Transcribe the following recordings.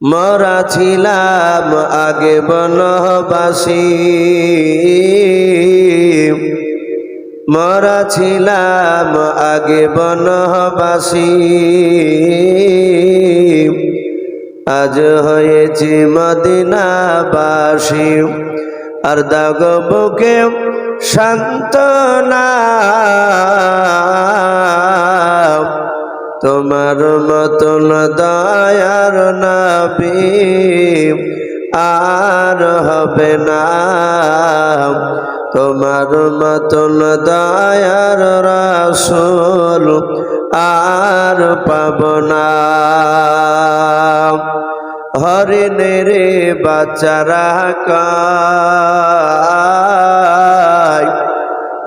মরা ছিলাম আগে বনবাসী। মরা ছিলাম আগে বনবাসী। আজ হয়েছি মদিনাবাসী। আর দাগ বুকে শান্তনা তোমার মতন দয়ার নবী আর হবে না তোমার মতন দয়ার রাসূল আর পাব না হরিণের বাচ্চারা কায়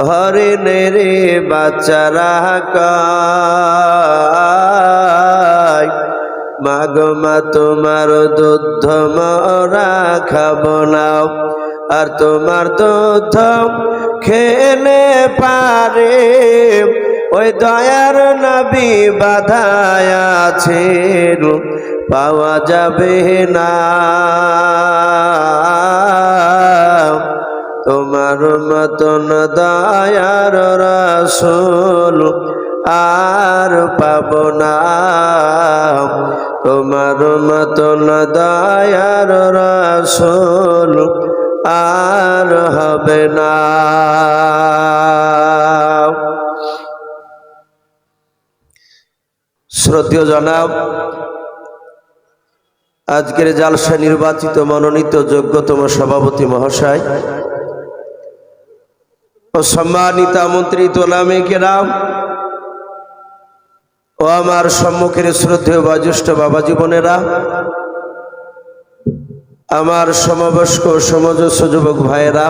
হরিণের বাচ্চারা কায় মাগো মা, তোমার দুধ মরা খাব না। আর তোমার দুধ খেলে পারে। ওই দয়ার নবী বাধায় পাওয়া যাবে না। তোমার মতন দয়ার রাসূল আর পাব না। তোমার মতন দয়ার রাসূল আর হবে না। শ্রদ্ধেয় জনাব, আজকের জালসা নির্বাচিত মনোনীত যোগ্যতম সভাপতি মহাশয় ও সম্মানিত আমন্ত্রিত ওলামে কেরাম ও আমার সম্মুখের শ্রদ্ধেয় বাজুষ্ঠ বাবা জীবনেরা, আমার সমবয়স্ক সমজস্ব যুবক ভাইয়েরা,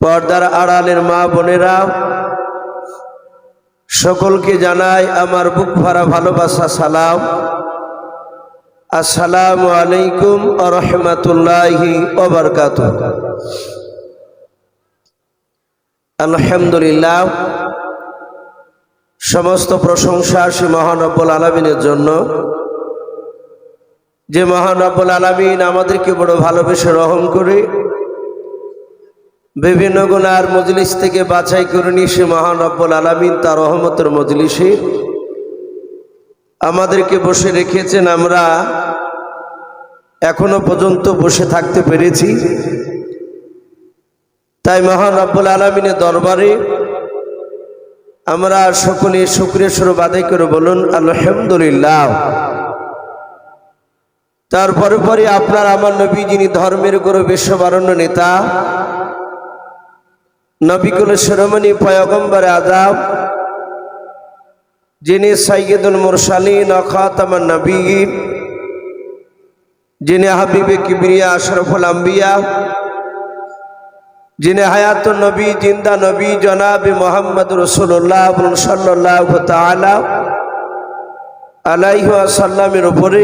পর্দার আড়ালের মা বোনেরা, সকলকে জানাই আমার বুক ভরা ভালোবাসা, সালাম। আসসালামু আলাইকুম রহমতুল্লাহি ওবরকাত আলহামদুলিল্লাহ। সমস্ত প্রশংসা সে মহানব্বুল আলমিনের জন্য। যে মহানব্বুল আলমিন আমাদেরকে বড় ভালোবেসে রহম করে বিভিন্ন গুণার মজলিস থেকে বাছাই করে নিয়ে সে মহানব্বুল আলমিন তার রহমতের মজলিসে আমাদেরকে বসে রেখেছেন। আমরা এখনও পর্যন্ত বসে থাকতে পেরেছি। তাই মহান রব্বুল আলমিনের দরবারে আমরা সকলে শুক্রিয়া স্বরূপ আদায় করে বলুন, আলহামদুলিল্লাহ। তারপরে পরে আপনার আমার নবী যিনি ধর্মের গুরু, বিশ্ববারণ্য নেতা, নবিকুল শিরোমণি পয়গম্বর আজাব যিনি সাইয়দুল মুরসালিন অখাতামান নবীন, যিনি হাবিবে কিবরিয়া, আশরফুল আম্বিয়া যিনি হায়াত নবী, জিন্দা নবী, জনাব মোহাম্মদ রসুল্লাহ সাল্লাহ তালা আলাইহ সাল্লামের উপরে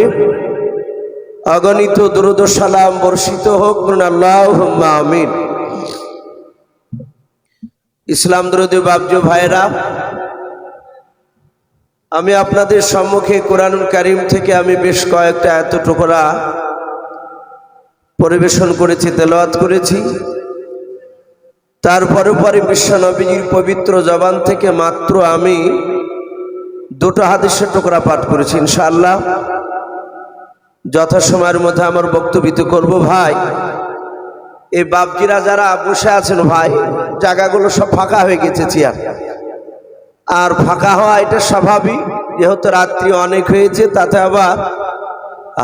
অগণিত দ্রুদ সালাম বর্ষিত হোক আল্লাহ আমিন। ইসলাম দ্রুদ বাবজু ভাইরা আমি আপনাদের সম্মুখে কোরআনুল কারিম থেকে আমি বেশ কয়েকটা এত টুকরা পরিবেশন করেছি, তেলাওয়াত করেছি। তারপরে পরে বিশ্বনবীজির পবিত্র জবান থেকে মাত্র আমি দুটো হাদিসের টুকরা পাঠ করেছি, ইনশাআল্লাহ। যথাসময়ের মধ্যে আমার বক্তব্য করব, ভাই। এই বাপজিরা যারা বসে আছেন, ভাই, জায়গাগুলো সব ফাঁকা হয়ে গেছে, চেয়ার। আর ফাঁকা হওয়া এটা স্বাভাবিক, যেহেতু রাত্রি অনেক হয়েছে, তাতে আবার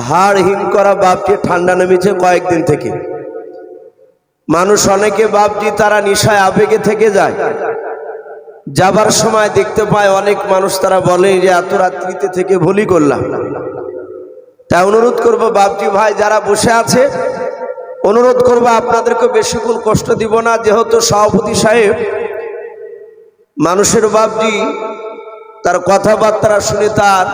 হাড় হিম করা বাপকে ঠান্ডা নেমেছে কয়েকদিন থেকে। মানুষ অনেকে বাপজি, তারা নিশায় আবেগে থেকে যায়। যাবার সময় দেখতে পায় অনেক মানুষ তারা বলে যে এত রাত্রিতে থেকে ভুলই করলাম। তাই অনুরোধ করব বাপজি ভাই, যারা বসে আছে, অনুরোধ করব আপনাদেরকে বেশিক্ষণ কষ্ট দিব না। যেহেতু সভাপতি সাহেব, মানুষের বাপজি, তার কথাবার্তা শুনে তার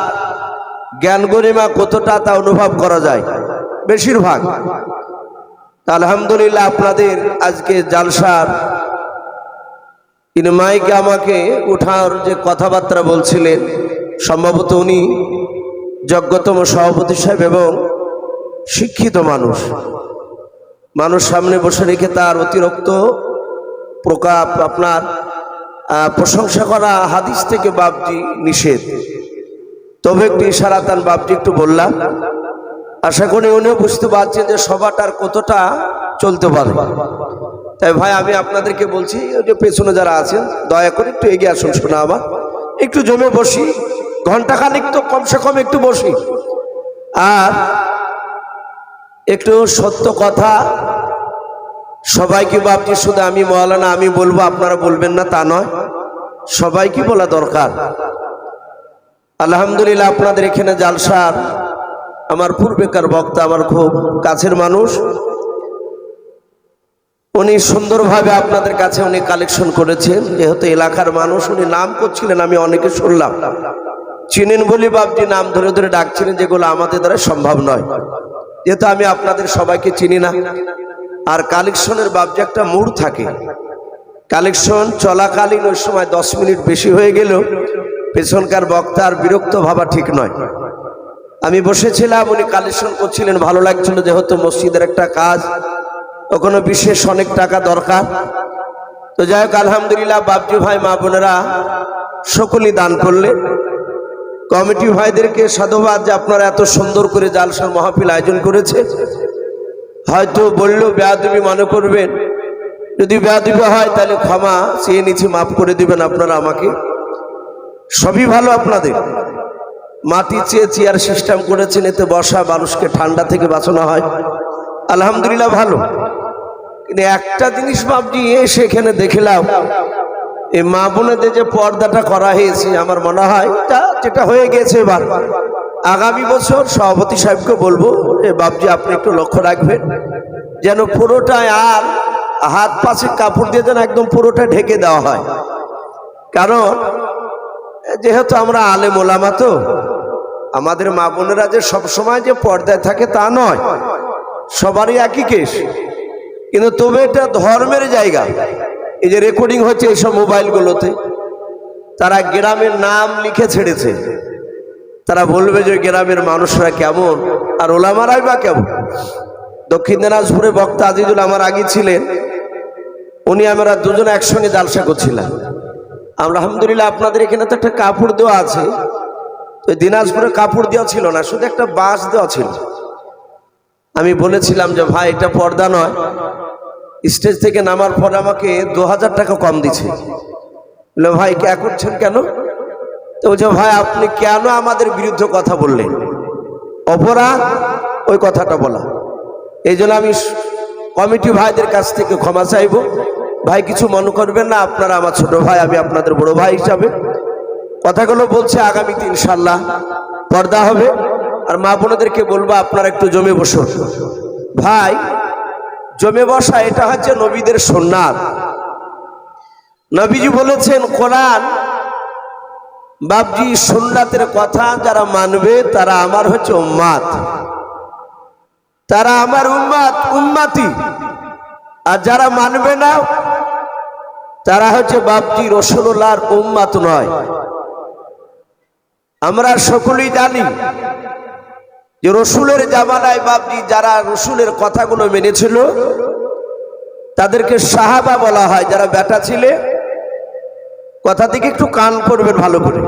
জ্ঞান গরিমা কতটা তা অনুভব করা যায়। বেশিরভাগ। আলহামদুলিল্লাহ আপনাদের আজকে জালসার তিনি মাইকে আমাকে উঠার যে কথাবার্তা বলছিলেন, সম্ভবত উনি যোগ্যতম সভাপতি সাহেব এবং শিক্ষিত মানুষ। মানুষ সামনে বসে রেখে তার অতিরিক্ত প্রকাপ, আপনার প্রশংসা করা হাদিস থেকে বাবজি নিষেধ। তবে একটু ইশারাতান বাবজি একটু বললাম। আশা করি উনিও বুঝতে পারছেন যে সভাটার কতটা চলতে পারে। তাই ভাই, আমি আপনাদেরকে বলছি যে পেছনে যারা আছেন, দয়া করে একটু এগিয়ে আসুন শোনা আমার একটু জমে বসি ঘণ্টা ঘন্টাখানিক তো কমসে কম একটু বসি। আর একটু সত্য কথা, সবাইকে ভাবছি শুধু আমি মহালানা আমি বলব, আপনারা বলবেন না, তা নয়। সবাইকে বলা দরকার। আলহামদুলিল্লাহ, আপনাদের এখানে জালসার আমার পূর্বেকার বক্তা, আমার খুব কাছের মানুষ। উনি সুন্দরভাবে আপনাদের কাছে উনি কালেকশন করেছেন। যেহেতু এলাকার মানুষ, উনি নাম করছিলেন, আমি অনেকে শুনলাম। চিনেন বলি বাপজি, নাম ধরে ধরে ডাকছিলেন, যেগুলো আমাদের দ্বারা সম্ভব নয়। যেহেতু আমি আপনাদের সবাইকে চিনি না। আর কালেকশনের বাপজি একটা মুড থাকে। কালেকশন চলাকালীন ওই সময় দশ মিনিট বেশি হয়ে গেল পেছনকার বক্তার বিরক্ত ভাবা ঠিক নয়। আমি বসেছিলাম, উনি কালেকশন করছিলেন, ভালো লাগছিল যেহেতু মসজিদের একটা কাজ। ওখানে বিশেষ অনেক টাকা দরকার। তো যাই হোক, আলহামদুলিল্লাহ বাবজি ভাই, মা বোনেরা সকলেই দান করলেন। কমিটি ভাইদেরকে সাধুবাদ যে আপনারা এত সুন্দর করে জালসার মহাপিল আয়োজন করেছে। হয়তো বললেও বেয়াদবি মনে করবেন। যদি বেয়াদবি হয়, তাহলে ক্ষমা চেয়ে নিচে মাফ করে দিবেন আপনারা আমাকে। সবই ভালো আপনাদের। মাটি চেয়ে চেয়ার সিস্টেম করেছেন, এতে বসা মানুষকে ঠান্ডা থেকে বাঁচানো হয়। আলহামদুলিল্লাহ ভালো। কিন্তু একটা জিনিস ভাবছি এসে এখানে দেখলাম, এই মা বোনেদের যে পর্দাটা করা হয়েছে, আমার মনে হয় যেটা হয়ে গেছে এবার। আগামী বছর সভাপতি সাহেবকে বলব যে বাবজি আপনি একটু লক্ষ্য রাখবেন, যেন পুরোটায় আর হাত পাশে কাপড় দিয়ে যেন একদম পুরোটা ঢেকে দেওয়া হয়। কারণ যেহেতু আমরা আলে মোলামা তো, আমাদের মা বোনেরা যে সবসময় যে পর্দায় থাকে তা নয়, সবারই একই কেস। কিন্তু তবে এটা ধর্মের জায়গা। এই যে রেকর্ডিং হচ্ছে এইসব মোবাইলগুলোতে, তারা গ্রামের নাম লিখে ছেড়েছে। তারা বলবে যে গ্রামের মানুষরা কেমন, আর ওলামারাই বা কেমন? দক্ষিণ দিনাজপুরে বক্তা আজিজুল আমার আগে ছিলেন, উনি আমরা দুজন একসঙ্গে জালসা করছিলাম। আমরা আলহামদুলিল্লাহ আপনাদের এখানে তো একটা কাপড় দেওয়া আছে। তো দিনাজপুরে কাপড় দেওয়া ছিল না, শুধু একটা বাঁশ দেওয়া ছিল। আমি বলেছিলাম যে, ভাই, এটা পর্দা নয়। স্টেজ থেকে নামার পর আমাকে দু হাজার টাকা কম দিছে বলল ভাই, কে করছেন কেন? তো বলছে, ভাই, আপনি কেন আমাদের বিরুদ্ধে কথা বললেন? অপরাধ ওই কথাটা বলা। এই আমি কমিটি ভাইদের কাছ থেকে ক্ষমা চাইব। ভাই, কিছু মনে করবেন না, আপনারা আমার ছোট ভাই, আমি আপনাদের বড় ভাই হিসাবে। কথাগুলো বলছে আগামীতে ইনশাল্লাহ পর্দা হবে। আর মা বোনদেরকে বলব, আপনারা একটু জমে বসুন। ভাই, জমে বসা, এটা হচ্ছে নবীদের সোননাথ নবীজি বলেছেন, কোরআন বাবজি সোননাথের কথা যারা মানবে, তারা আমার হচ্ছে উম্মাত। তারা আমার উম্মাত, উম্মাতি। আর যারা মানবে না তারা হচ্ছে বাবজি রসুল্লাহর উম্মাত নয়। আমরা সকলেই জানি যে রসুলের জামানায় বাবজি যারা রসুলের কথাগুলো মেনেছিল, তাদেরকে সাহাবা বলা হয়, যারা বেটা ছিলে, কথা থেকে একটু কান করবেন ভালো করে।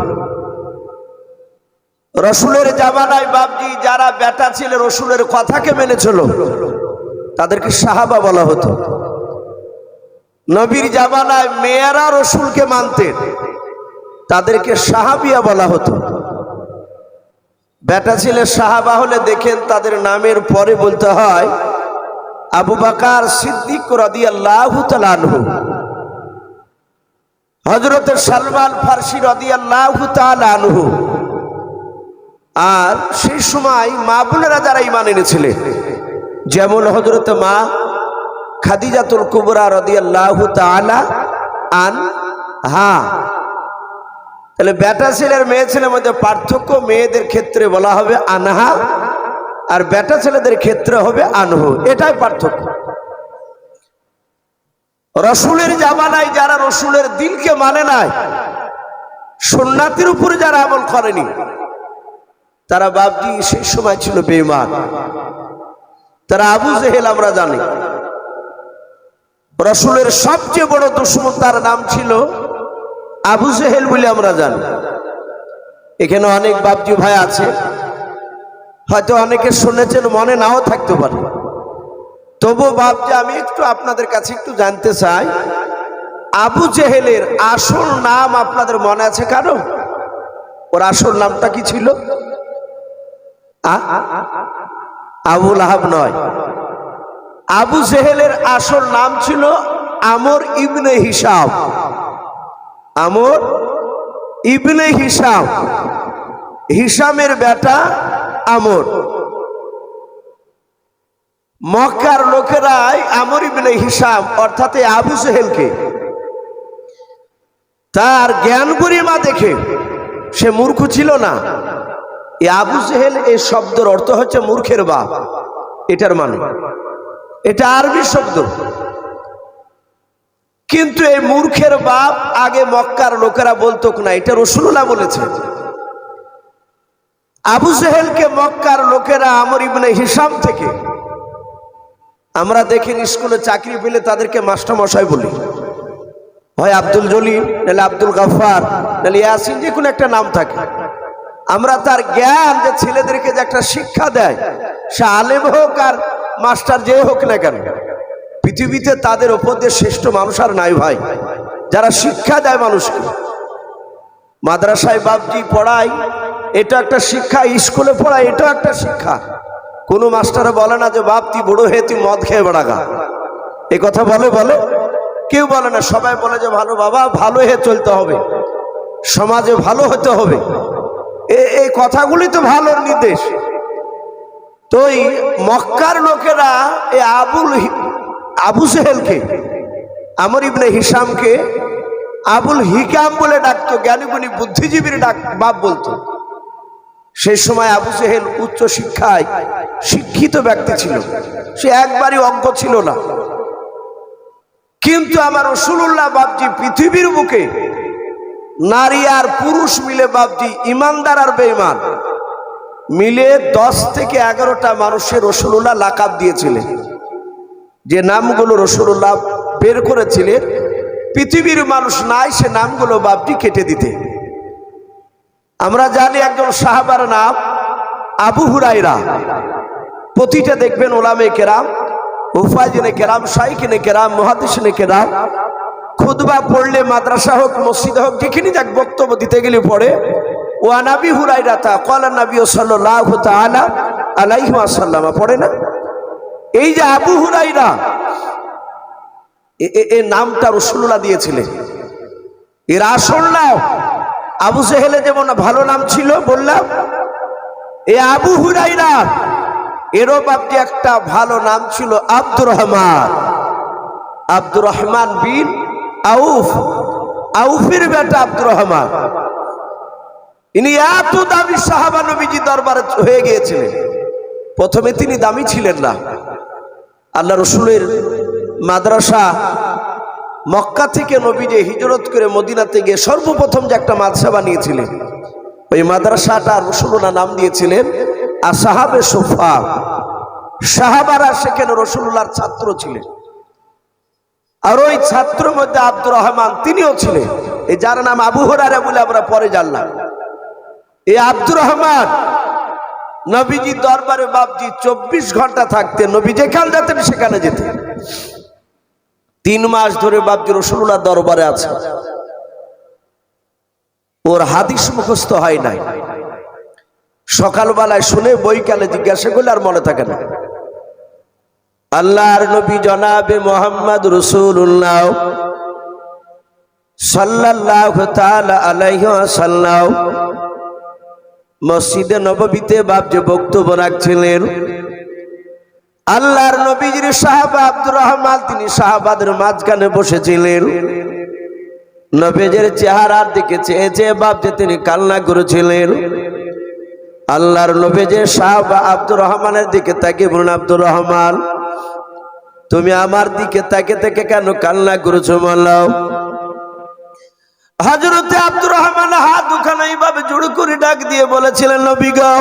রসুলের জামানায় বাবজি যারা বেটা ছিল, রসুলের কথাকে মেনেছিল, তাদেরকে সাহাবা বলা হতো। নবীর জামানায় মেয়েরা রসুলকে মানতেন। তাদেরকে সাহাবিয়া বলা হতো। বেটা ছেলে সাহাবা হলে দেখেন তাদের নামের পরে বলতে হয়, আবু বাকার সিদ্দিক রদি আল্লাহ হজরতের সালমান ফার্সি রদি আল্লাহ তালানহু আর সেই সময় মা বোনেরা যারা ইমান এনেছিলেন, যেমন হজরত মা খাদিজাতুল কুবরা রদি আল্লাহ তালা আন হা। তাহলে বেটা ছেলের মেয়ে ছেলের মধ্যে পার্থক্য মেয়েদের ক্ষেত্রে বলা হবে আনহা আর বেটা ছেলেদের ক্ষেত্রে হবে আনহু। এটাই পার্থক্য। রসুলের জামানায় যারা রসুলের দিনকে মানে নাই, সুন্নাতির উপরে যারা আমল করেনি, তারা বাবজি সেই সময় ছিল বেমান তারা আবু জেহেল আমরা জানি। রসুলের সবচেয়ে বড় দুশ্মন তার নাম ছিল আবু জেহেল বলে আমরা জানি। এখানে অনেক বাপজি ভাই আছে। হয়তো অনেকে শুনেছেন, মনে নাও থাকতে পারে। তবু বাপজি, আমি একটু আপনাদের কাছে একটু জানতে চাই, আবু জেহেলের আসল নাম আপনাদের মনে আছে কারও? ওর আসল নামটা কি ছিল? আবুল আহাব নয়। আবু জেহেলের আসল নাম ছিল আমর ইবনে হিসাব আমর ইবনে হিসাম। হিসামের বেটা আমর। মক্কার লোকেরাই আমর ইবনে হিসাম, অর্থাৎ আবু জেহেলকে। তার জ্ঞান গরিমা দেখে সে মূর্খ ছিল না। এই আবু জেহেল এই শব্দের অর্থ হচ্ছে মূর্খের বাপ। এটার মানে। এটা আরবি শব্দ। কিন্তু এই মূর্খের বাপ আগে মক্কার লোকেরা বলতো না এটা রসুল্লাহ বলেছে। আবু জেহেলকে মক্কার লোকেরা আমর ইবনে হিসাম থেকে, আমরা দেখিনি স্কুলে চাকরি পেলে তাদেরকে মাস্টারমশাই বলি। হয় আব্দুল জলিল, নাহলে আব্দুল গাফার নাহলে ইয়াসিন যে কোনো একটা নাম থাকে। আমরা তার জ্ঞান যে ছেলেদেরকে যে একটা শিক্ষা দেয়, সে আলেম হোক আর মাস্টার যে হোক না কেন, পৃথিবীতে তাদের ওপর দিয়ে শ্রেষ্ঠ মানুষ আর নাই ভাই। যারা শিক্ষা দেয় মানুষকে। মাদ্রাসায় বাপজি পড়ায়, এটা একটা শিক্ষা। স্কুলে পড়ায়, এটা একটা শিক্ষা। কোনো মাস্টারে বলে না যে বাপ তুই বড় হয়ে তুই মদ খেয়ে বেড়াগা এ কথা বলে বলে। কেউ বলে না, সবাই বলে যে, ভালো বাবা, ভালো হয়ে চলতে হবে। সমাজে ভালো হতে হবে। এই কথাগুলি তো ভালোর নির্দেশ। তো এই মক্কার লোকেরা এই আবুল আবু সেহেলকে, আমর ইবনে হিসামকে আবুল হিকাম বলে ডাকতো, জ্ঞানীগুণী বুদ্ধিজীবীর ডাক বাপ বলতো। সেই সময় আবু সেহেল উচ্চ শিক্ষায় শিক্ষিত ব্যক্তি ছিল। সে একবারই অজ্ঞ ছিল না। কিন্তু আমার রসুল্লাহ বাপজি পৃথিবীর বুকে নারী আর পুরুষ মিলে বাপজি ইমানদার আর বেঈমান। মিলে দশ থেকে এগারোটা মানুষের রসুল্লাহ লাকাব দিয়েছিলেন। যে নামগুলো রসুল্লাহ বের করেছিলেন, পৃথিবীর মানুষ নাই সে নামগুলো বাপটি কেটে দিতে। আমরা জানি একজন সাহাবার নাম আবু হুরাইরা প্রতিটা দেখবেন ওলামে কেরাম উফাজিনে কেরাম সাইকিনে কেরাম মহাদিসনে কেরাম খুদবা পড়লে মাদ্রাসা হোক, মসজিদ হোক যেখানে যাক বক্তব্য দিতে গেলে পড়ে। ও আনাবি হুরাইরা তা কলা নবী সাল্লাহ তাআলা আলাইহি ওয়াসাল্লাম পড়ে না? এই যে আবু হুরাইরা এ- নামটা রসুল্লাহ দিয়েছিলেন। এর আসল নাম, আবু সেহেলে যেমন ভালো নাম ছিল, বললাম, এ আবু হুরাইরা এরও বাপটি একটা ভালো নাম ছিল আব্দুর রহমান। আব্দুর রহমান বিন আউফ, আউফের বেটা আব্দুর রহমান। ইনি এত দামি সাহাবা নবীজি দরবারে হয়ে গিয়েছিলেন। প্রথমে তিনি দামি ছিলেন না। আল্লাহ রসুলের মাদ্রাসা মক্কা থেকে নবী যে হিজরত করে মদিনাতে গিয়ে সর্বপ্রথম যে একটা মাদ্রাসা বানিয়েছিলেন, ওই মাদ্রাসাটা রসুল্লাহ নাম দিয়েছিলেন আর সাহাবে সোফা। সাহাবারা সেখানে রসুল্লাহর ছাত্র ছিলেন। আর ওই ছাত্র মধ্যে আব্দুর রহমান তিনিও ছিলেন। এই যার নাম আবু হরারে বলে আমরা পরে জানলাম। এই আব্দুর রহমান, নবীজি দরবারে বাপজি চব্বিশ ঘণ্টা থাকতেন, নবী যেখানে যেতেন সেখানে যেতেন। তিন মাস ধরে বাপজি রসুল্লাহ দরবারে আছে। ওর হাদিস মুখস্থ হয় নাই। সকালবেলায় শুনে বইকালে জিজ্ঞাসা করলে আর মনে থাকে না। আল্লাহর নবী জনাবে মোহাম্মদ রসুল্লাহ সাল্লাহ আলাইহ সাল্লাহ মসজিদে নববীতে বাপ যে বক্তব্য রাখছিলেন। আল্লাহর নবীজির সাহাবা আব্দুর রহমান, তিনি সাহাবাদের মাঝখানে বসেছিলেন। নবীজের চেহারার দিকে চেয়ে চেয়ে বাপ যে তিনি কান্না করেছিলেন। আল্লাহর নবীজের সাহাবা আব্দুর রহমানের দিকে তাকে বলুন আব্দুর রহমান, তুমি আমার দিকে তাকে তাকে কেন কান্না করেছ মাল্লাও হজরতে আব্দুর রহমান হাত দুখানা এইভাবে জুড়ে করে ডাক দিয়ে বলেছিলেন, নবী গাও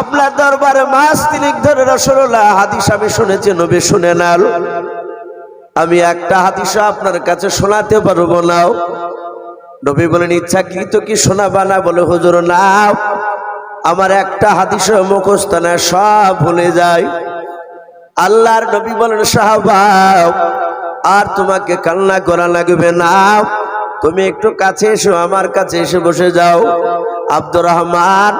আপনার দরবারে মাস তিনিক ধরে রসগোল্লা হাদিস আমি শুনেছি, নবী শুনে নাল আমি একটা হাদিসা আপনার কাছে শোনাতে পারব নাও নবী বলেন, ইচ্ছাকৃত কি শোনাবা না? বলে, হুজুর নাও আমার একটা হাদিস মুখস্থ না সব ভুলে যায়। আল্লাহর নবী বলেন সাহাবাব আর তোমাকে কান্না করা লাগবে না। তুমি একটু কাছে এসো, আমার কাছে এসে বসে যাও। আব্দুর রহমান,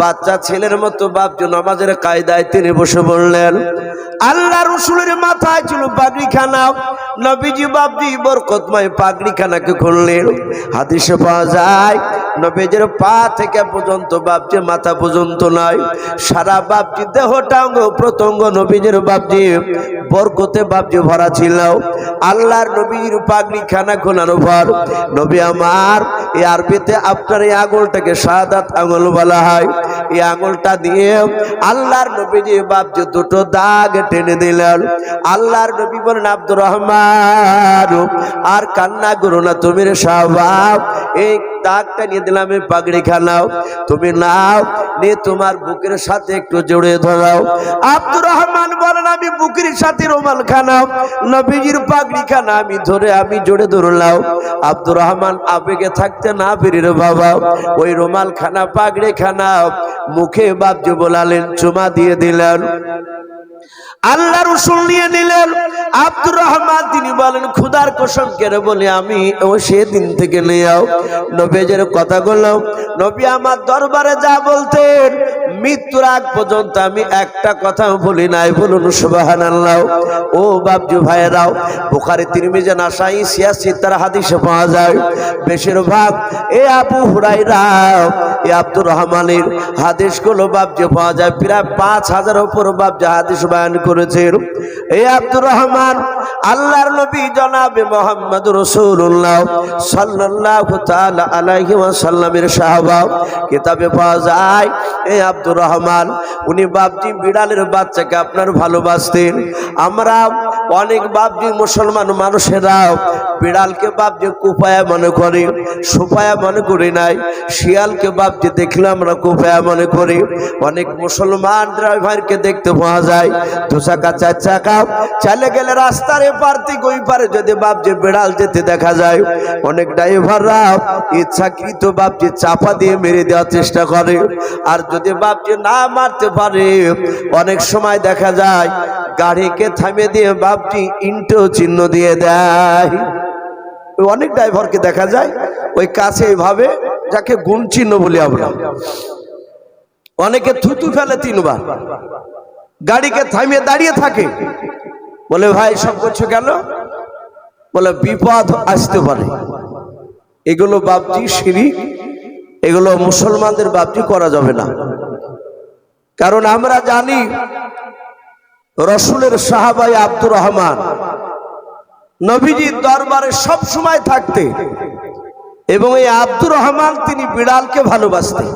বাচ্চা ছেলের মতো বাপজু নামাজের কায়দায় তিনি বসে বললেন, আল্লাহ রসুলের মাথায় ছিল পাগড়ি খানা নবীজি বাপজি বরকতময় পাগড়ি খানাকে খুললেন। হাদিসে পাওয়া যায় নবীজের পা থেকে পর্যন্ত বাপজি মাথা পর্যন্ত নয় সারা বাপজি দেহটা অঙ্গ প্রত্যঙ্গ নবীজের বাপজি, বরকতে বাপজি ভরা ছিল। আল্লাহর নবীর পাগড়ি খানা খোলানোর পর নবী আমার, এই আরবিতে আপনার এই আঙুলটাকে সাদাত আঙুল বলা হয়। এই আঙুলটা দিয়ে আল্লাহর নবীজি বাপজি দুটো দাগ টেনে দিলেন। আল্লাহর নবী বলেন, আব্দুর রহমান, আর কান্না করো না তুমি রে স্বভাব এই দাগটা নিয়ে দিলাম পাগড়ি খানাও তুমি নাও, নিয়ে তোমার বুকের সাথে একটু জড়ে ধরাও। আব্দুর রহমান বলেন, আমি বুকের সাথে রোমাল খানাও নবীজির পাগড়ি খানা আমি ধরে, আমি জড়ে ধরলাম। আব্দুর রহমান আবেগে থাকতে না রে বাবা, ওই রোমাল খানা পাগড়ি খানা মুখে বাপজি বলালেন চুমা দিয়ে দিলেন। আল্লাহ রসুল নিয়ে নিলেন। আব্দুর রহমান, তিনি বলেন, খুদার কসম কেন বলে আমি, ও সেদিন থেকে নিয়েও নবীজের কথা বললাম নবী আমার দরবারে যা বলতেন, মৃত্যুর আগ পর্যন্ত আমি একটা কথা বলি নাই। বলুন সুবাহান আল্লাহ ও বাবজু ভাইয়েরাও, বোখারি, তিরমিজে, নাসাই, সিয়াসি তার হাদিসে পাওয়া যায়, বেশিরভাগ এ আবু হুরাইরাও এ আব্দুর রহমানের হাদিসগুলো বাবজে পাওয়া যায়। প্রায় পাঁচ হাজার উপর বাবজে হাদিস বয়ান করেছেন। এই আব্দুর রহমান, আল্লাহর নবী জনাবে মোহাম্মদ রসুল্লাহ আলাইহি ওয়াসাল্লামের সাহাবা, কিতাবে পাওয়া যায় এই আব্দুর রহমান, উনি বাপজি বিড়ালের বাচ্চাকে আপনার ভালোবাসতেন। আমরা অনেক বাপজি মুসলমান মানুষেরাও বিড়ালকে বাপজি কুপায়া মনে করি, সুপায়া মনে করি নাই, শিয়ালকে বাপজি দেখলে আমরা কুপায়া মনে করি। অনেক মুসলমান ড্রাইভারকে দেখতে পাওয়া যায় চাকা চার চাকা চালে গেলে রাস্তার এপার থেকে ওই পারে, যদি বাপজি বিড়াল যেতে দেখা যায়। অনেক ড্রাইভাররা ইচ্ছাকৃত বাপজি চাপা দিয়ে মেরে দেওয়ার চেষ্টা করে। আর যদি বাপজি না মারতে পারে, অনেক সময় দেখা যায় গাড়িকে থামিয়ে দিয়ে বাপজি ইন্টো চিহ্ন দিয়ে দেয়। অনেক ড্রাইভারকে দেখা যায় ওই কাছে এইভাবে যাকে গুণ চিহ্ন বলি আমরা। অনেকে থুতু ফেলে তিনবার। গাড়িকে থামিয়ে দাঁড়িয়ে থাকে। বলে, ভাই, সব করছ কেন? বলে, বিপদ আসতে পারে। এগুলো বাপজি সিঁড়ি এগুলো মুসলমানদের বাপজি করা যাবে না। কারণ আমরা জানি, রসুলের সাহাবাই আব্দুর রহমান নবীজির দরবারে সব সময় থাকতে এবং এই আব্দুর রহমান তিনি বিড়ালকে ভালোবাসতেন।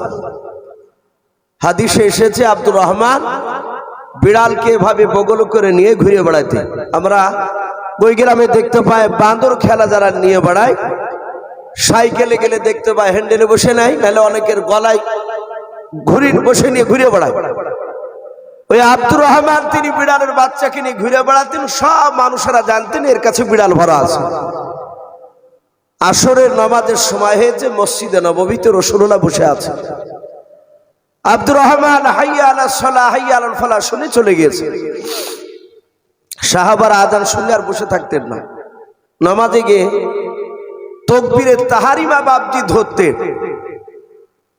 হাদিসে এসেছে, আব্দুর রহমান বিড়ালকে এভাবে বগল করে নিয়ে ঘুরে বেড়াইতে। আমরা বই গ্রামে দেখতে পাই বাঁদর খেলা যারা নিয়ে বেড়ায়, সাইকেলে গেলে দেখতে পাই হ্যান্ডেলে বসে নাই নাহলে অনেকের গলায় ঘুরি বসে নিয়ে ঘুরে বেড়ায়। ওই আব্দুর রহমান, তিনি বিড়ালের বাচ্চাকে নিয়ে ঘুরে বেড়াতেন, সব মানুষেরা জানতেন এর কাছে বিড়াল ভরা আছে। আসরের নামাজের সময় হয়েছে মসজিদে নবমীতে রসুল্লাহ বসে আছে আব্দুর রহমান হাইয়া আলা ফলা শুনে চলে গিয়েছে। সাহাবার আজান শুনলে আর বসে থাকতেন না। নামাজে গিয়ে তকবীরে তাহারিমা বাবজি ধরতেন।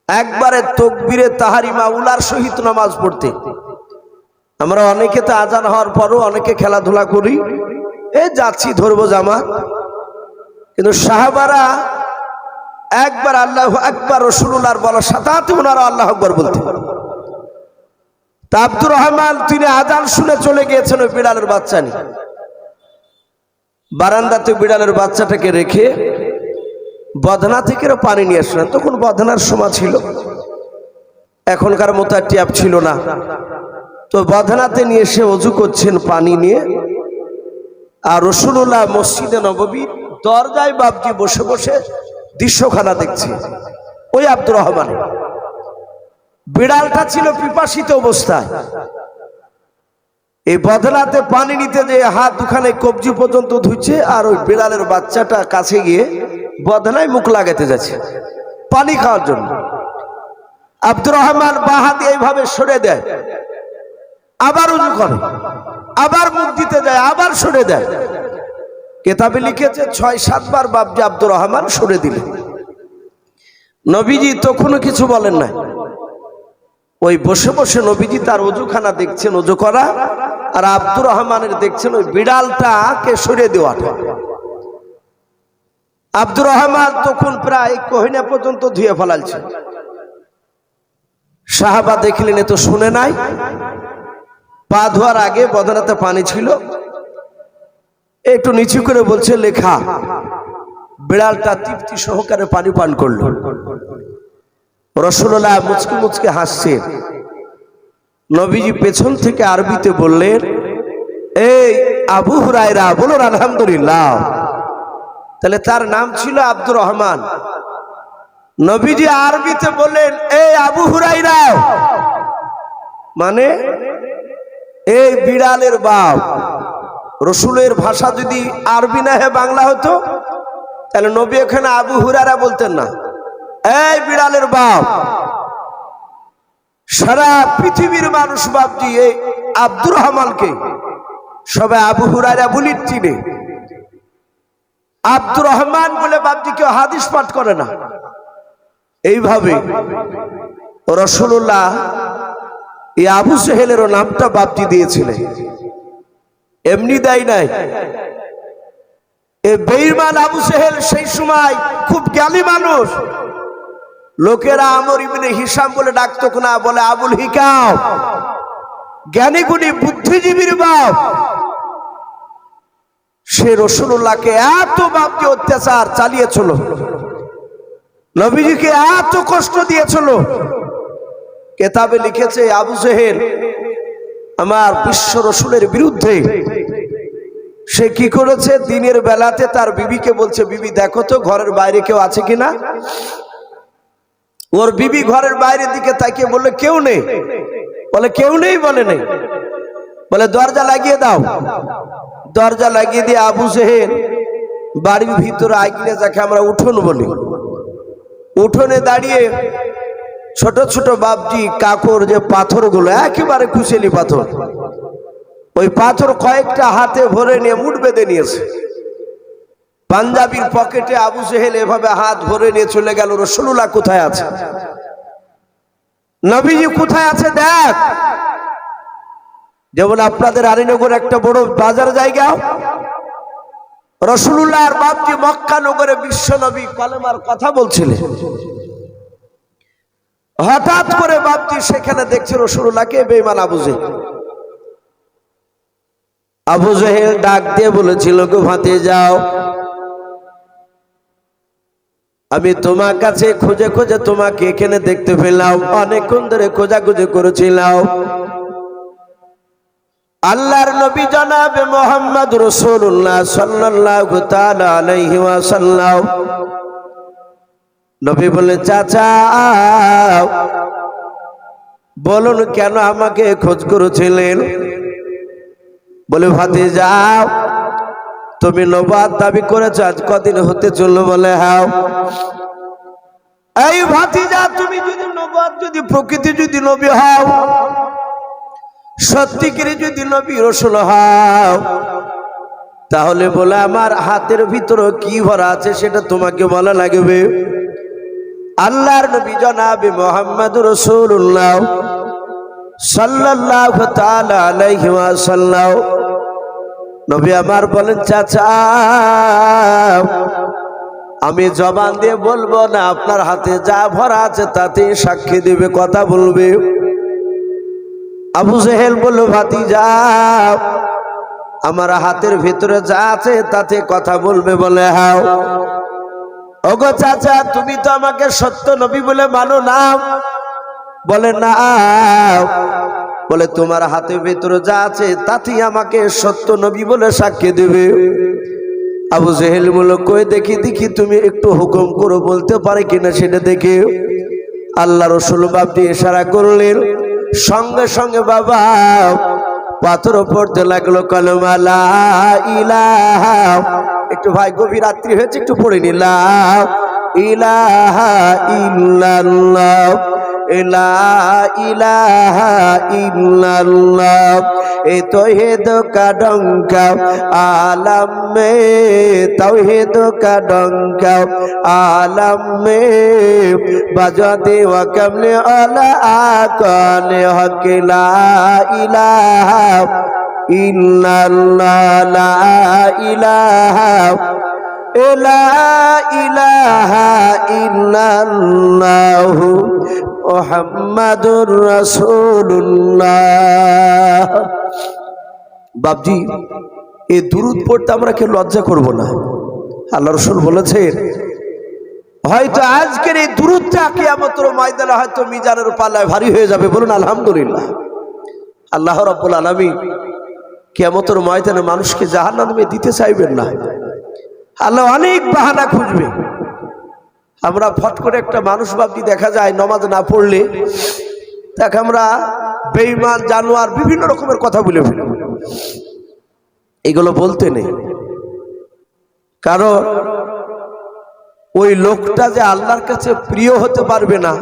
একবারে তকবীরে তাহারিমা উলার সহিত নামাজ পড়তেন। আমরা অনেকে তো আজান হওয়ার পরও অনেকে খেলাধুলা করি। এ যাচ্ছি, ধরবো জামা কিন্তু সাহাবারা একবার আল্লাহ একবার রসুল্লাহর বলার সাথে ওনারা আল্লাহ আকবর বলতেন তা আব্দুর রহমান, তিনি আজান শুনে চলে গিয়েছেন ওই বিড়ালের বাচ্চা নিয়ে। বারান্দাতে বিড়ালের বাচ্চাটাকে রেখে বদনা থেকে পানি নিয়ে আসলেন। তখন বদনার সময় ছিল। এখনকার মতো আর ট্যাপ ছিল না। তো বদনাতে নিয়ে এসে অজু করছেন পানি নিয়ে। আর রসুল্লাহ মসজিদে নববী দরজায় বাপজি বসে বসে দৃশ্যখানা দেখছে। ওই আব্দুর রহমান বিড়ালটা ছিল পিপাসিত অবস্থায়। এই বদলাতে পানি নিতে যে হাত দুখানে কবজি পর্যন্ত ধুচ্ছে আর ওই বিড়ালের বাচ্চাটা কাছে গিয়ে বদলায় মুখ লাগাতে যাচ্ছে পানি খাওয়ার জন্য। আব্দুর রহমান বাহা দিয়ে এইভাবে সরে দেয়। আবার উজু করে, আবার মুখ দিতে যায়, আবার সরে দেয়। কেতাবে লিখেছে ছয় সাতবার বাবজি আব্দুর রহমান সরে দিলেন। নবীজি তখনও কিছু বলেন না ওই বসে বসে নবীজি তার অজুখানা দেখছেন, অজু করা, আর আব্দুর রহমানের দেখছেন ওই বিড়ালটাকে সরিয়ে দেওয়াটা। আব্দুর রহমান তখন প্রায় কহিনা পর্যন্ত ধুয়ে ফেলালছে সাহাবা দেখলেন, এ তো শুনে নাই। পা ধোয়ার আগে বদনাতে পানি ছিল। একটু নিচু করে বলছে, লেখা। বিড়ালটা তৃপ্তি সহকারে পানি পান করল। রসুল্লাহ মুচকে মুচকে হাসছে। নবীজি পেছন থেকে আরবিতে বললেন, এই আবু হুরায়রা বলুন আলহামদুলিল্লাহ। তাহলে তার নাম ছিল আব্দুর রহমান। নবীজি আরবিতে বললেন, এই আবু হুরাইরা মানে এই বিড়ালের বাপ। রসুলের ভাষা যদি আরবি না হয় বাংলা হতো, তাহলে নবী এখানে আবু হুরারা বলতেন না, এই বিড়ালের বাপ, সারা পৃথিবীর মানুষ বাপজি এই আব্দুর রহমানকে সবাই আবু হুরারা বলি চিনে। আব্দুর রহমান বলে বাপজি কেউ হাদিস পাঠ করে না। এইভাবে রসুল্লাহ এই আবু সেহেলেরও নামটা বাপজি দিয়েছিলেন। এমনি দেয় নাই। এ বেইমান আবু সেহেল সেই সময় খুব জ্ঞানী মানুষ। লোকেরা আমর ইবনে হিসাম বলে ডাকতো না, বলে, আবুল হিকাম জ্ঞানী গুণী বুদ্ধিজীবীর বাপ। সে রসুল্লাহকে এত বাপকে অত্যাচার চালিয়েছিল। নবীজিকে এত কষ্ট দিয়েছিল। কেতাবে লিখেছে, আবু জেহেল আমার বিশ্ব রসুলের বিরুদ্ধে সে কি করেছে? দিনের বেলাতে তার বিবিকে বলছে, বিবি, দেখো তো ঘরের বাইরে কেউ আছে কিনা? ওর বিবি ঘরের বাইরের দিকে তাকিয়ে বললে, কেউ নেই। বলে, কেউ নেই বলে নেই। বলে, দরজা লাগিয়ে দাও। দরজা লাগিয়ে দিয়ে আবু সেহেল বাড়ির ভিতরে আগিয়ে যাকে আমরা উঠোন বলি। উঠোনে দাঁড়িয়ে ছোট ছোট বাবজি কাকর যে পাথরগুলো, একেবারে কুশেলি পাথর। ওই পাথর কয়েকটা হাতে ভরে নিয়ে মুঠ বেঁধে নিয়েছে। পাঞ্জাবির পকেটে আবু সেহেল এভাবে হাত ভরে নিয়ে চলে গেল রসুল্লাহ কোথায় আছে? নবীজি কোথায় আছে দেখ। যেমন আপনাদের আরিনগর একটা বড় বাজার জায়গা রসুল্লাহ আর বাপজি মক্কা নগরে বিশ্ব নবী কলেমার কথা বলছিলেন। হঠাৎ করে বাপজি সেখানে দেখছে রসুল্লাহকে বেমান জেহেল? আবু জেহেল ডাক দিয়ে বলেছিল, গো ভাতে যাও। আমি তোমার কাছে খুঁজে খুঁজে তোমাকে এখানে দেখতে পেলাম। অনেকক্ষণ ধরে খোঁজাখুঁজি করেছিলাম। আল্লাহর নবী জনাবে মোহাম্মদ রসুল্লাহ ওয়াসাল্লাম। নবী বলে, চাচা, বলুন কেন আমাকে খোঁজ করেছিলেন? বলে, ভাতে যাও। তুমি নবাদ দাবি করেছ, আজ কদিন হতে চলল বলে হ্যাঁ এই ভাতিজা তুমি যদি নবাদ যদি প্রকৃতি যদি নবী হও সত্যিকারে যদি নবী রসুল হও, তাহলে বলে, আমার হাতের ভিতরে কি ভরা আছে সেটা তোমাকে বলা লাগবে? আল্লাহর নবী জনাবে মোহাম্মদ রসুল্লাহ সাল্লাল্লাহু তাআলা আলাইহি ওয়াসাল্লাম। নবী আমার বলেন, চাচা, আমি জবান দিয়ে বলব না, আপনার হাতে যা ভরা আছে তাতেই সাক্ষী দেবে, কথা বলবে। আবু জেহেল বলল ভাতি যাও আমার হাতের ভিতরে যা আছে তাতে কথা বলবে বলে, হাও। ওগো চাচা, তুমি তো আমাকে সত্য নবী বলে মানো না। বলে, না বলে, তোমার হাতে ভিতরে যা আছে, তাতেই আমাকে সত্য নবী বলে সাক্ষী দেবে। আবু জেহেল মূলক কয়ে দেখি দেখি, তুমি একটু হুকুম করো, বলতে পারে কিনা সেটা দেখে। আল্লাহ রসুল বাপটি ইশারা করলেন, সঙ্গে সঙ্গে বাবা পাথর পড়তে লাগল কলমালা ইলাহা। একটু ভাই, গভীর রাত্রি হয়েছে, একটু পড়ে নিলাম ইলাহা ইল্লাল্লাহ। লা ইলাহা ইল্লাল্লাহ। এ তৌহিদ কা ডঙ্কা আলম মে তৌহিদ কা ডঙ্কা আলম মে বাজাতে ওয়া কামলে আলা আকালে হক লা ইলাহা ইল্লাল্লাহ, লা ইলাহা লা ইলাহা মোহাম্মদুর রাসূলুল্লাহ। বাবজি এই দুরুদ পড়তে আমরা কেউ লজ্জা করব না। আল্লাহ রসুল বলেছেন, হয়তো আজকের এই দূরত্বটা কিয়ামতের ময়দানে হয়তো মিজানের পাল্লায় ভারী হয়ে যাবে বলুন আলহামদুলিল্লাহ। আল্লাহ রাব্বুল আলামিন কিয়ামতের ময়দানে মানুষকে জাহান্নামে দিতে চাইবেন না। আল্লাহ অনেক বাহানা খুঁজবে। আমরা ফট করে একটা মানুষ ভাবছি দেখা যায় নমাজ না পড়লে। তাকে আমরা বেইমান জানোয়ার, বিভিন্ন রকমের কথা বলে ফেলি। এগুলো বলতে নেই। কারণ ওই লোকটা যে আল্লাহর কাছে প্রিয় হতে পারবে না,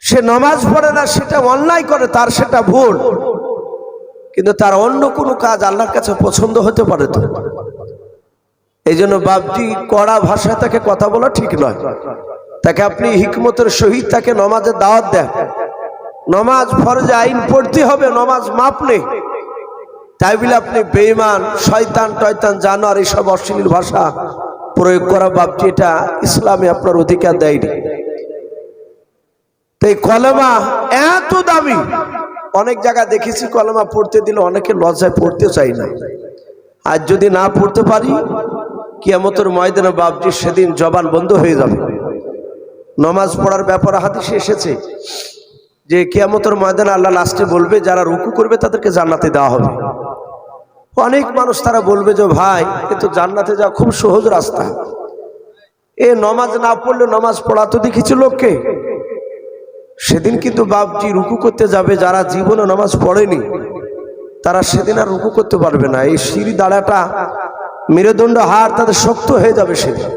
সে নমাজ পড়ে না, সেটা অন্যায় করে, তার সেটা ভুল। কিন্তু তার অন্য কোনো কাজ আল্লাহর কাছে পছন্দ হতে পারে তো। এই জন্য বাপটি কড়া ভাষায় তাকে কথা বলা ঠিক নয়। তাকে আপনি হিকমতের সহিত তাকে নমাজের দাওয়াত দেন। নমাজ ফরজে আইন পড়তে হবে, নমাজ মাপ নেই। তাই বলে আপনি বেইমান শয়তান, টয়তান, জানোয়ার এইসব অশ্লীল ভাষা প্রয়োগ করা বাপটি এটা ইসলামে আপনার অধিকার দেয়নি। তো এই কলমা এত দামি। অনেক জায়গা দেখেছি কলমা পড়তে দিলে অনেকে লজ্জায় পড়তে চাই না। আর যদি না পড়তে পারি কিয়ামতের ময়দানে বাপজি সেদিন জবান বন্ধ হয়ে যাবে। নমাজ পড়ার ব্যাপারে হাদিসে এসেছে যে কিয়ামতের ময়দানে আল্লাহ লাস্টে বলবে, যারা রুকু করবে তাদেরকে জান্নাতে দেওয়া হবে। অনেক মানুষ তারা বলবে যে, ভাই, এ তো জান্নাতে যাওয়া খুব সহজ রাস্তা। এ নমাজ না পড়লে নমাজ পড়া তো দেখেছি লোককে। সেদিন কিন্তু বাপজি রুকু করতে যাবে, যারা জীবনে নামাজ পড়েনি, তারা সেদিন আর রুকু করতে পারবে না। এই সিঁড়ি দাঁড়াটা মেরুদণ্ড হার তাদের শক্ত হয়ে যাবে সেদিন।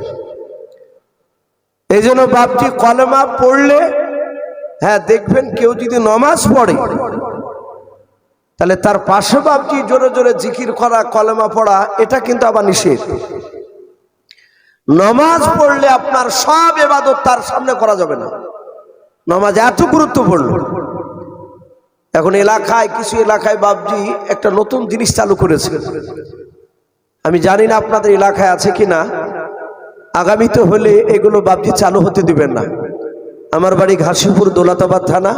এই জন্য বাপজি কলেমা পড়লে হ্যাঁ দেখবেন কেউ যদি নমাজ পড়ে, তাহলে তার পাশে বাপটি জোরে জোরে জিকির করা, কলেমা পড়া, এটা কিন্তু আবার নিষেধ। নমাজ পড়লে আপনার সব এবাদত তার সামনে করা যাবে না। নমাজ এত গুরুত্বপূর্ণ। এখন এলাকায়, কিছু এলাকায় বাবজি একটা নতুন জিনিস চালু করেছে। আমি জানি না আপনাদের এলাকায় আছে কি না আগামীতে হলে এগুলো বাবজি চালু হতে দিবেন না। আমার বাড়ি ঘাসিপুর দৌলতাবাদ থানা।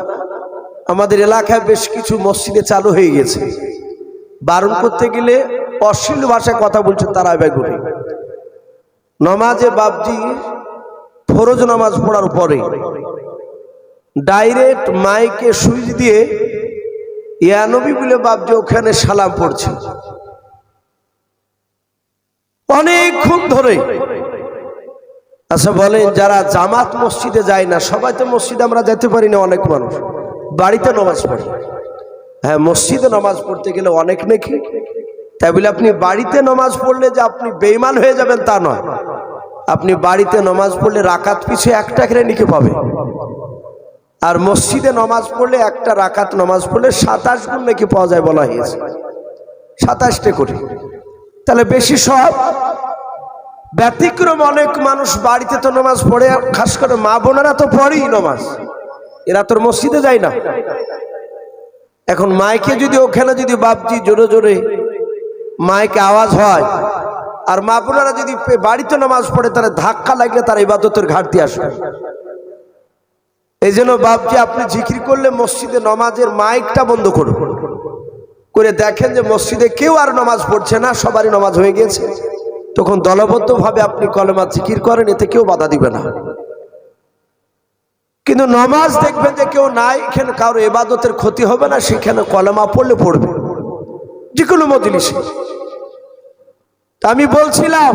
আমাদের এলাকায় বেশ কিছু মসজিদে চালু হয়ে গেছে। বারণ করতে গেলে অশ্লীল ভাষায় কথা বলছে তারা করে নমাজে বাবজি ফরজ নামাজ পড়ার পরে ডাইরেক্ট মাইকে সুইচ দিয়ে ইয়ানবী বলে বাবজি ওখানে সালাম পড়ছে। অনেকক্ষণ ধরে। আচ্ছা বলেন, যারা জামাত মসজিদে যায় না, সবাই তো মসজিদে আমরা যেতে পারি না, অনেক মানুষ। বাড়িতে নামাজ পড়ি। হ্যাঁ মসজিদে নামাজ পড়তে গেলে অনেক নাকি। তাই বলে, আপনি বাড়িতে নামাজ পড়লে যে আপনি বেইমান হয়ে যাবেন তা নয়। আপনি বাড়িতে নামাজ পড়লে রাকাত পিছু একটা করে নিকে পাবে আর মসজিদে নামাজ পড়লে একটা রাকাত নামাজ পড়লে সাতাশ গুণ নাকি পাওয়া যায় বলা হয়েছে। সাতাশটা করে। তাহলে বেশি সব ব্যতিক্রম অনেক মানুষ বাড়িতে তো নামাজ পড়ে, খাস করে মা বোনেরা তো পড়েই নামাজ। এরা তোর মসজিদে যায় না। এখন মাইকে যদি ওখানে যদি বাপজি জোরে জোরে মাইকে আওয়াজ হয়, আর মা বোনেরা যদি বাড়িতে নামাজ পড়ে, তাহলে ধাক্কা লাগলে তার ইবাদতের ঘাটতি আসবে। এই জন্য বাপজি, আপনি জিকির করলে মসজিদে নমাজের মাইকটা বন্ধ করুন। করে দেখেন যে মসজিদে কেউ আর নামাজ পড়ছে না, সবারই নামাজ হয়ে গেছে তখন দলবদ্ধভাবে আপনি কলমা জিকির করেন, এতে কেউ বাধা দিবে না। কিন্তু নমাজ দেখবেন যে কেউ নাই, এখানে কারও এবাদতের ক্ষতি হবে না, সেখানে কলমা পড়লে পড়বে। যে কোনো মজলিসে আমি বলছিলাম